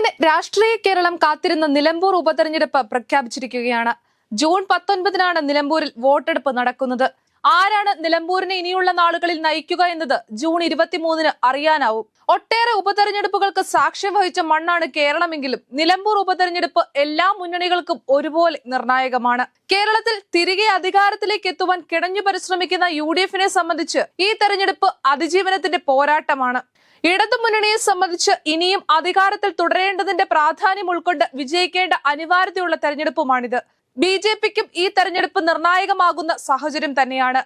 അങ്ങനെ രാഷ്ട്രീയ കേരളം കാത്തിരുന്ന നിലമ്പൂർ ഉപതെരഞ്ഞെടുപ്പ് പ്രഖ്യാപിച്ചിരിക്കുകയാണ്. ജൂൺ പത്തൊൻപതിനാണ് നിലമ്പൂരിൽ വോട്ടെടുപ്പ് നടക്കുന്നത്. ആരാണ് നിലമ്പൂരിനെ ഇനിയുള്ള നാളുകളിൽ നയിക്കുക എന്നത് ജൂൺ ഇരുപത്തിമൂന്നിന് അറിയാനാവും. ഒട്ടേറെ ഉപതെരഞ്ഞെടുപ്പുകൾക്ക് സാക്ഷ്യം വഹിച്ച മണ്ണാണ് കേരളമെങ്കിലും നിലമ്പൂർ ഉപതെരഞ്ഞെടുപ്പ് എല്ലാ മുന്നണികൾക്കും ഒരുപോലെ നിർണായകമാണ്. കേരളത്തിൽ തിരികെ അധികാരത്തിലേക്ക് എത്തുവാൻ കിടഞ്ഞു പരിശ്രമിക്കുന്ന യു സംബന്ധിച്ച് ഈ തെരഞ്ഞെടുപ്പ് അതിജീവനത്തിന്റെ പോരാട്ടമാണ്. ഇടതു മുന്നണിയെ സംബന്ധിച്ച് ഇനിയും അധികാരത്തിൽ തുടരേണ്ടതിന്റെ പ്രാധാന്യം ഉൾക്കൊണ്ട് വിജയിക്കേണ്ട അനിവാര്യതയുള്ള തെരഞ്ഞെടുപ്പുമാണിത്. ബി ജെ പിക്കും ഈ തെരഞ്ഞെടുപ്പ് നിർണായകമാകുന്ന സാഹചര്യം തന്നെയാണ്.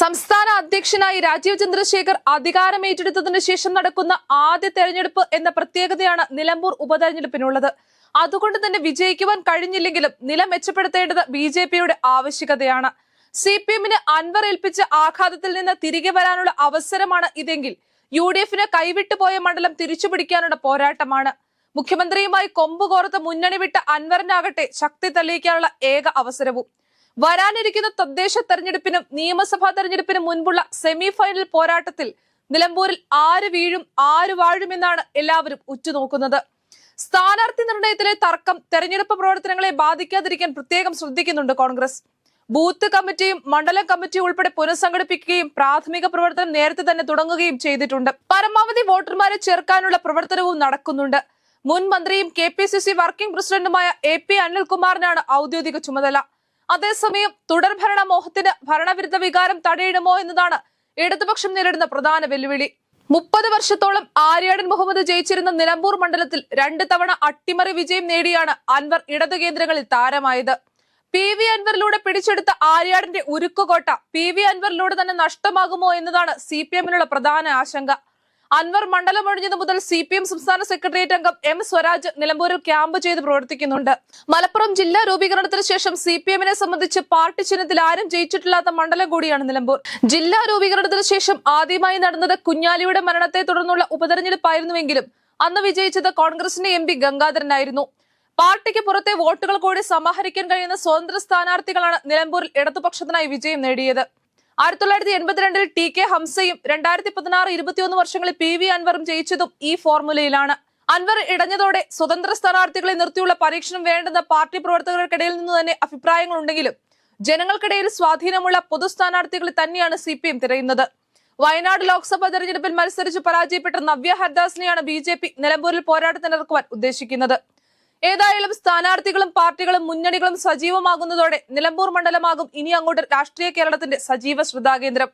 സംസ്ഥാന അധ്യക്ഷനായി രാജീവ് ചന്ദ്രശേഖർ അധികാരം ഏറ്റെടുത്തതിനു ശേഷം നടക്കുന്ന ആദ്യ തെരഞ്ഞെടുപ്പ് എന്ന പ്രത്യേകതയാണ് നിലമ്പൂർ ഉപതെരഞ്ഞെടുപ്പിനുള്ളത്. അതുകൊണ്ട് തന്നെ വിജയിക്കുവാൻ കഴിഞ്ഞില്ലെങ്കിലും നില മെച്ചപ്പെടുത്തേണ്ടത് ബി ജെ പിയുടെ ആവശ്യകതയാണ്. സി പി എമ്മിന് അൻവർ ഏൽപ്പിച്ച ആഘാതത്തിൽ നിന്ന് തിരികെ വരാനുള്ള അവസരമാണ് ഇതെങ്കിൽ യു ഡി എഫിന് കൈവിട്ടുപോയ മണ്ഡലം തിരിച്ചുപിടിക്കാനുള്ള പോരാട്ടമാണ്. മുഖ്യമന്ത്രിയുമായി കൊമ്പ് കോർത്ത് മുന്നണി വിട്ട അൻവറിനാകട്ടെ ശക്തി തെളിയിക്കാനുള്ള ഏക അവസരവും. വരാനിരിക്കുന്ന തദ്ദേശ തെരഞ്ഞെടുപ്പിനും നിയമസഭാ തെരഞ്ഞെടുപ്പിനും മുൻപുള്ള സെമി ഫൈനൽ പോരാട്ടത്തിൽ നിലമ്പൂരിൽ ആര് വീഴും ആര് വാഴുമെന്നാണ് എല്ലാവരും ഉറ്റുനോക്കുന്നത്. സ്ഥാനാർത്ഥി നിർണയത്തിലെ തർക്കം തെരഞ്ഞെടുപ്പ് പ്രവർത്തനങ്ങളെ ബാധിക്കാതിരിക്കാൻ പ്രത്യേകം ശ്രദ്ധിക്കുന്നുണ്ട് കോൺഗ്രസ്. ബൂത്ത് കമ്മിറ്റിയും മണ്ഡലം കമ്മിറ്റിയും ഉൾപ്പെടെ പുനഃസംഘടിപ്പിക്കുകയും പ്രാഥമിക പ്രവർത്തനം നേരത്തെ തന്നെ തുടങ്ങുകയും ചെയ്തിട്ടുണ്ട്. പരമാവധി വോട്ടർമാരെ ചേർക്കാനുള്ള പ്രവർത്തനവും നടക്കുന്നുണ്ട്. മുൻ മന്ത്രിയും K P C C working പ്രസിഡന്റുമായ എ പി അനിൽകുമാറിനാണ് ഔദ്യോഗിക ചുമതല. അതേസമയം തുടർഭരണ മോഹത്തിന് ഭരണവിരുദ്ധ വികാരം തടയിടുമോ എന്നതാണ് ഇടതുപക്ഷം നേരിടുന്ന പ്രധാന വെല്ലുവിളി. മുപ്പത് വർഷത്തോളം ആര്യാടൻ മുഹമ്മദ് ജയിച്ചിരുന്ന നിലമ്പൂർ മണ്ഡലത്തിൽ രണ്ട് തവണ അട്ടിമറി വിജയം നേടിയാണ് അൻവർ ഇടതു കേന്ദ്രങ്ങളിൽ താരമായത്. പി വി അൻവറിലൂടെ പിടിച്ചെടുത്ത ആര്യാടിന്റെ ഉരുക്കുകോട്ട പി വി അൻവറിലൂടെ തന്നെ നഷ്ടമാകുമോ എന്നതാണ് സി പി എമ്മിനുള്ള പ്രധാന ആശങ്ക. അൻവർ മണ്ഡലം ഒഴിഞ്ഞത് മുതൽ സി പി എം സംസ്ഥാന സെക്രട്ടേറിയറ്റ് അംഗം എം സ്വരാജ് നിലമ്പൂരിൽ ക്യാമ്പ് ചെയ്ത് പ്രവർത്തിക്കുന്നുണ്ട്. മലപ്പുറം ജില്ലാ രൂപീകരണത്തിന് ശേഷം സി പി എമ്മിനെ സംബന്ധിച്ച് പാർട്ടി ചിഹ്നത്തിൽ ആരും ജയിച്ചിട്ടില്ലാത്ത മണ്ഡലം കൂടിയാണ് നിലമ്പൂർ. ജില്ലാ രൂപീകരണത്തിന് ശേഷം ആദ്യമായി നടന്നത് കുഞ്ഞാലിയുടെ മരണത്തെ തുടർന്നുള്ള ഉപതെരഞ്ഞെടുപ്പായിരുന്നുവെങ്കിലും അന്ന് വിജയിച്ചത് കോൺഗ്രസിന്റെ എം പി ഗംഗാധരനായിരുന്നു. പാർട്ടിക്ക് പുറത്തെ വോട്ടുകൾ കൂടി സമാഹരിക്കാൻ കഴിയുന്ന സ്വതന്ത്ര സ്ഥാനാർത്ഥികളാണ് നിലമ്പൂരിൽ ഇടതുപക്ഷത്തിനായി വിജയം നേടിയത്. ആയിരത്തി തൊള്ളായിരത്തി എൺപത്തിരണ്ടിൽ ടി കെ ഹംസയും രണ്ടായിരത്തി പതിനാറ് ഇരുപത്തിയൊന്ന് വർഷങ്ങളിൽ പി വി അൻവറും ജയിച്ചതും ഈ ഫോർമുലയിലാണ്. അൻവർ ഇടഞ്ഞതോടെ സ്വതന്ത്ര സ്ഥാനാർത്ഥികളെ നിർത്തിയുള്ള പരീക്ഷണം വേണ്ടെന്ന പാർട്ടി പ്രവർത്തകർക്കിടയിൽ നിന്ന് തന്നെ അഭിപ്രായങ്ങളുണ്ടെങ്കിലും ജനങ്ങൾക്കിടയിൽ സ്വാധീനമുള്ള പൊതു സ്ഥാനാർത്ഥികളെ തന്നെയാണ് സി പി എം തിരയുന്നത്. വയനാട് ലോക്സഭാ തെരഞ്ഞെടുപ്പിൽ മത്സരിച്ച് പരാജയപ്പെട്ട നവ്യ ഹർദാസിനെയാണ് ബി ജെ പി നിലമ്പൂരിൽ പോരാട്ടത്തിനിറക്കുവാൻ ഉദ്ദേശിക്കുന്നത്. ഏതായാലും സ്ഥാനാർത്ഥികളും പാർട്ടികളും മുന്നണികളും സജീവമാകുന്നതോടെ നിലമ്പൂർ മണ്ഡലമാകും ഇനി അങ്ങോട്ട് രാഷ്ട്രീയ കേരളത്തിന്റെ സജീവ ശ്രദ്ധാകേന്ദ്രം.